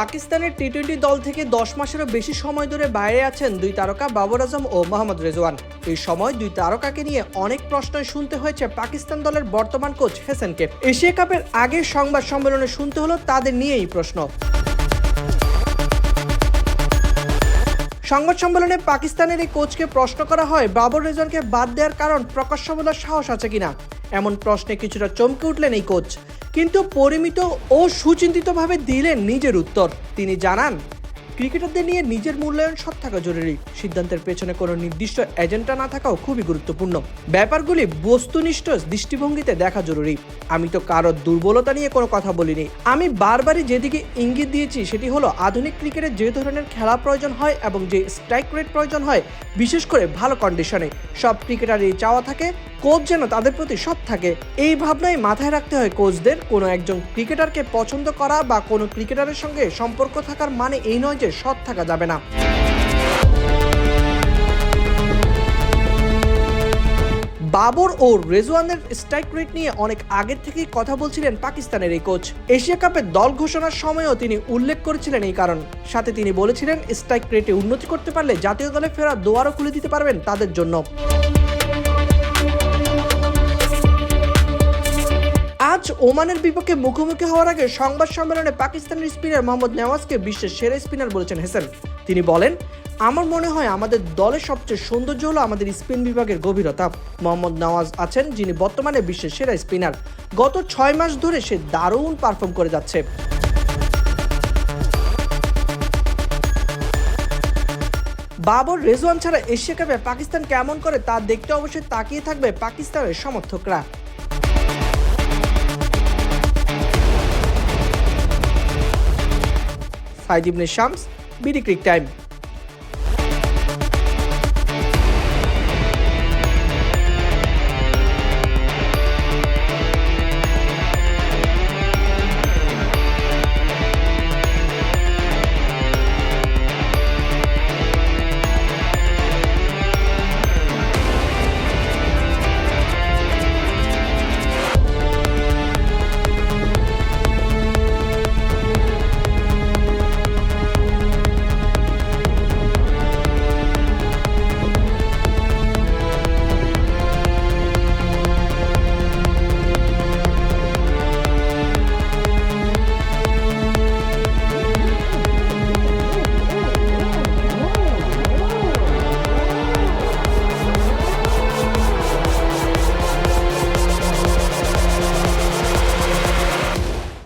পাকিস্তানের T twenty দল থেকে দশ মাসেরও বেশি সময় ধরে বাইরে আছেন দুই তারকা বাবর আজম ও মোহাম্মদ রেজওয়ান। এই সময় দুই তারকাকে নিয়ে অনেক প্রশ্নই শুনতে হয়েছে পাকিস্তান দলের বর্তমান কোচ হেসেনকে এশিয়া কাপের আগে সংবাদ সম্মেলনে শুনতে হলো তাদের নিয়েই প্রশ্ন। সংবাদ সম্মেলনে পাকিস্তানের এই কোচকে প্রশ্ন করা হয়, বাবর রেজনকে বাদ দেওয়ার কারণ প্রকাশ্য বলার সাহস আছে কিনা? এমন প্রশ্নে কিছুটা চমকে উঠলেন এই কোচ। কিন্তু পরিমিত ও সুচিন্তিতভাবে দিলেন নিজের উত্তর। তিনি জানান ক্রিকেটারদের নিয়ে নিজের মূল্যায়ন সৎ থাকা জরুরি। সিদ্ধান্তের পেছনে কোনো নির্দিষ্ট এজেন্ডা না থাকাও খুবই গুরুত্বপূর্ণ। ব্যাপারগুলি বস্তুনিষ্ঠ দৃষ্টিভঙ্গিতে দেখা জরুরি। আমি তো কারোর দুর্বলতা নিয়ে কোনো কথা বলিনি। আমি বারবারই যেদিকে ইঙ্গিত দিয়েছি, সেটি হলো আধুনিক ক্রিকেটে যে ধরনের খেলা প্রয়োজন হয় এবং যে স্ট্রাইক রেট প্রয়োজন হয়, বিশেষ করে ভালো কন্ডিশনে। সব ক্রিকেটারই চাওয়া থাকে কোচ যেন তাদের প্রতি সৎ থাকে। এই ভাবনায় মাথায় রাখতে হয় কোচদের। কোনো একজন ক্রিকেটারকে পছন্দ করা বা কোনো ক্রিকেটারের সঙ্গে সম্পর্ক থাকার মানে এই নয় যে সৎ থাকা যাবে না। বাবর ও রেজওয়ানের স্ট্রাইক রেট নিয়ে অনেক আগের থেকেই কথা বলছিলেন পাকিস্তানের এই কোচ। এশিয়া কাপের দল ঘোষণার সময়ও তিনি উল্লেখ করেছিলেন এই কারণ। সাথে তিনি বলেছিলেন, স্ট্রাইক রেটে উন্নতি করতে পারলে জাতীয় দলে ফেরা দোয়ারও খুলে দিতে পারবেন তাদের জন্য। আজ ওমানের বিপক্ষে মুখোমুখি হওয়ার আগে সংবাদ সম্মেলনে পাকিস্তানের স্পিনার মোহাম্মদ নেওয়াজকে বিশ্বের সেরা স্পিনার বলেছেন হেসেন। তিনি বলেন, আমার মনে হয় আমাদের দলের সবচেয়ে সৌন্দর্য হলো আমাদের স্পিন বিভাগের গভীরতা। মোহাম্মদ নওয়াজ আছেন যিনি বর্তমানে বিশ্বের সেরা স্পিনার। গত ছয় মাস ধরে সে দারুণ পারফর্ম করে যাচ্ছে। বাবর রেজওয়ান ছাড়া এশিয়া কাপে পাকিস্তান কেমন করে তা দেখতে অবশ্যই তাকিয়ে থাকবে পাকিস্তানের সমর্থকরা। Saeed Ibne Shams BD Crictime.